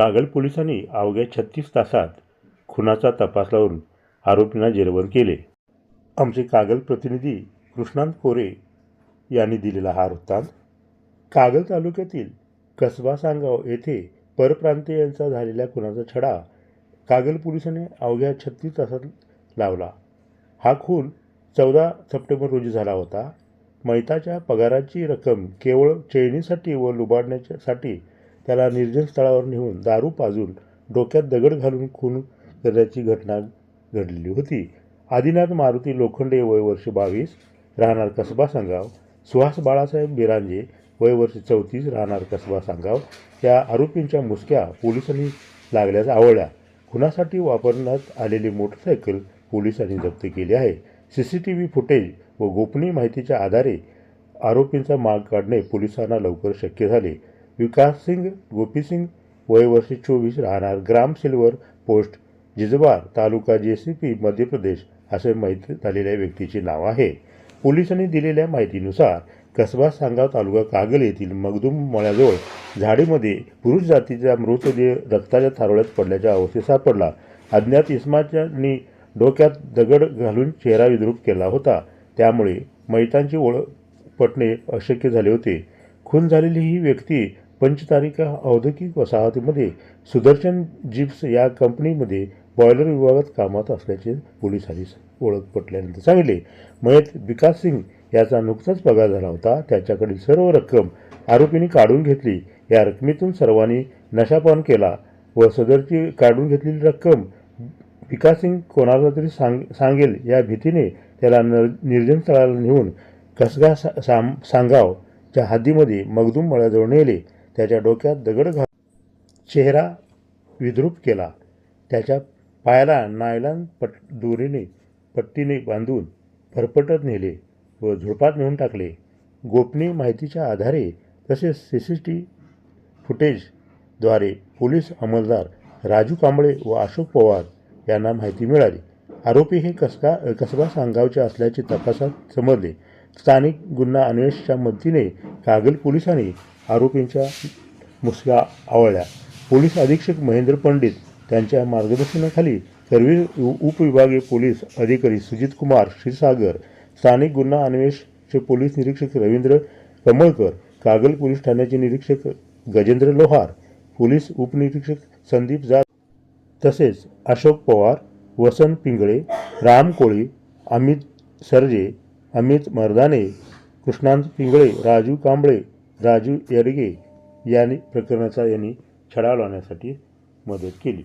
कागल पोलिसांनी अवघ्या छत्तीस तासात खुनाचा तपास लावून आरोपींना जेरबंद केले. आमचे कागल प्रतिनिधी कृष्णांत कोरे यांनी दिलेला हा वृत्तांत कागल तालुक्यातील कसबा सांगाव येथे परप्रांतीयांचा झालेल्या खुनाचा छडा कागल पोलिसांनी अवघ्या छत्तीस तासात लावला. हा खून चौदा सप्टेंबर रोजी झाला होता. मैताच्या पगाराची रक्कम केवळ चैनीसाठी व लुबाडण्यासाठी त्याला निर्जन स्थळावर नेऊन दारू पाजून डोक्यात दगड घालून खून करण्याची घटना घडलेली होती. आदिनाथ मारुती लोखंडे वय वर्ष बावीस राहणार कसबा सांगाव. सुहास बाळासाहेब बिरांजे वय वर्ष चौतीस राहणार कसबा सांगाव. या आरोपींच्या मुसक्या पोलिसांनी लागल्यास आवळल्या. खुनासाठी वापरण्यात आलेली मोटरसायकल पोलिसांनी जप्त केली आहे. C C T V footage व गोपनीय माहितीच्या आधारे आरोपींचा माग काढणे पोलिसांना लवकर शक्य झाले. विकास सिंग गोपीसिंग वय वर्ष चोवीस राहणार ग्राम सिल्वर पोस्ट जिजबार तालुका जे सी पी मध्य प्रदेश असे माहिती झालेल्या व्यक्तीचे नाव आहे. पोलिसांनी दिलेल्या माहितीनुसार कसबा सांगाव तालुका कागल येथील मगदूम मळ्याजवळ झाडीमध्ये पुरुष जातीचा मृतदेह रक्ताच्या थारोळ्यात पडल्याच्या अवस्थेत सापडला. अज्ञात इस्माच्यानी डोक्यात दगड घालून चेहरा विद्रूप केला होता. त्यामुळे मैतांची ओळख पटणे अशक्य झाले होते. खून झालेली ही व्यक्ती पंचतारिका औद्योगिक वसाहतीमध्ये सुदर्शन जिप्स या कंपनीमध्ये बॉयलर विभागात कामात असल्याचे पोलिसांनी ओळख पटल्यानंतर सांगितले. मयत विकास सिंग याचा नुकताच पगार झाला होता. त्याच्याकडील सर्व रक्कम आरोपींनी काढून घेतली. या रकमेतून सर्वांनी नशापान केला व सदरची काढून घेतलेली रक्कम विकास सिंग कोणाला तरी सांग सांगेल या भीतीने त्याला नर निर्जन स्थळाला नेऊन कसगा सा साम सांगावच्या हद्दीमध्ये मगदूम मळ्याजवळ नेले. त्याच्या डोक्यात दगड घाल चेहरा विद्रूप केला. त्याच्या पायाला नायलान पट दोरीने पट्टीने बांधून फरफटत नेले व झुडपात नेऊन टाकले. गोपनीय माहितीच्या आधारे तसेच सी सी टी फुटेजद्वारे पोलीस अंमलदार राजू कांबळे व अशोक पवार यांना माहिती मिळाली. आरोपी हे कसका कसबा सांगावचे असल्याचे तपासात समजले. स्थानिक गुन्हा अन्वेषणाच्या मदतीने कागल पोलिसांनी आरोपींच्या मुसक्या आवळल्या. पोलीस अधीक्षक महेंद्र पंडित त्यांच्या मार्गदर्शनाखाली सर्व उपविभागीय पोलीस अधिकारी सुजित कुमार क्षीरसागर स्थानिक गुन्हा अन्वेषचे पोलीस निरीक्षक रवींद्र कमळकर कागल पोलीस ठाण्याचे निरीक्षक गजेंद्र लोहार पोलीस उपनिरीक्षक संदीप जात तसेच अशोक पवार वसंत पिंगळे राम कोळी अमित सरजे अमित मर्दाने कृष्णांत पिंगळे राजू कांबळे राजू येडगे यांनी प्रकरणाचा यांनी छडा लावण्यासाठी मदत केली.